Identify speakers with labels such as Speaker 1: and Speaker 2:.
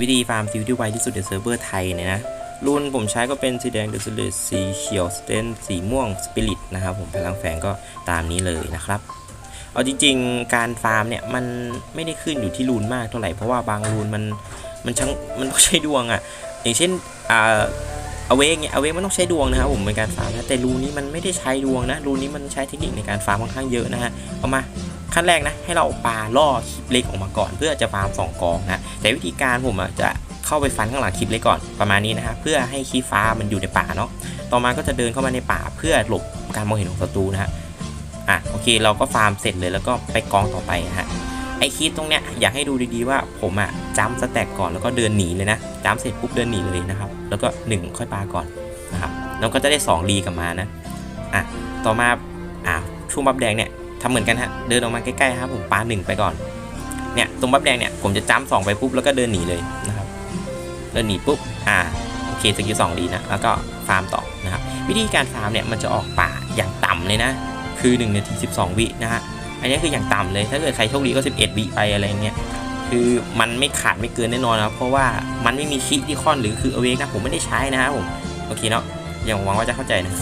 Speaker 1: วิธีฟาร์มซิลที่ไวที่สุดในเซิร์ฟเวอร์ไทยเนี่ยนะรุ่นผมใช้ก็เป็นสีแดงเดสเลตสีเขียวสเตนสีม่วงสปิริตนะครับผมพลังแฝงก็ตามนี้เลยนะครับ เอาจริงๆ การฟาร์มเนี่ยมันไม่ได้ขึ้นอยู่ที่รูนมากเท่าไหร่เพราะว่าบางรูนมันมันช่างมันต้องใช้ดวงอะ่ะอย่างเช่นอ่าเอาเวกเนี่ยเอาเวกมันต้องใช้ดวงนะครับผมในการฟาร์มนะแต่รูนนี้มันไม่ได้ใช้ดวงนะรูนนี้มันใช้เทคนิคในการฟาร์มค่อนข้างเยอะนะฮะเอามา ขั้นแรกนะให้เราปาล่อคลิปเล็กออกมาก่อน เพื่อจะฟาร์มสองกองนะแต่วิธีการผมจะเข้าไปฟันข้างหลังคลิปเล็กก่อนประมาณนี้นะฮะเพื่อให้คลิปฟ้ามันอยู่ในป่าเนาะต่อมาก็จะเดินเข้ามาในป่าเพื่อหลบการมองเห็นของศัตรูนะฮะอะโอเคเราก็ฟาร์มเสร็จเลยแล้วก็ไปกองต่อไปฮะไอคิดตรงเนี้ยอยากให้ดูดีๆว่าผมอะจ้ำสแต็กก่อนแล้วก็เดินหนีเลยนะจ้ำเสร็จปุ๊บเดินหนีเลยนะครับแล้วก็หนึ่งค่อยปาก่อนนะครับแล้วก็จะได้2รีกลับมานะอะต่อมาอะช่วงบับแดงเนี่ย ทำเหมือนกันฮะเดินออกมาใกล้ๆครับผมปาหนึ่งไปก่อนเนี่ยตรงบับแดงเนี่ยผมจะจ้ำสองไปปุ๊บแล้วก็เดินหนีเลยนะครับเดินหนีปุ๊บอ่าโอเคสกิลสองรีนะแล้วก็ฟาร์มต่อนะครับวิธีการฟาร์มเนี่ยมันจะออกป่าอย่างต่ำเลยนะคือ1นาที12 วินะฮะอันนี้คืออย่างต่ำเลยถ้าเกิดใครโชคดีก็ 11 วิไปอะไรเงี้ยคือมันไม่ขาดไม่เกินแน่นอนนะครับเพราะว่ามันไม่มีคิที่คอนหรือคือเอเวกนะผมไม่ได้ใช้นะครับผมโอเคเนาะอย่างหวังว่าจะเข้าใจนะ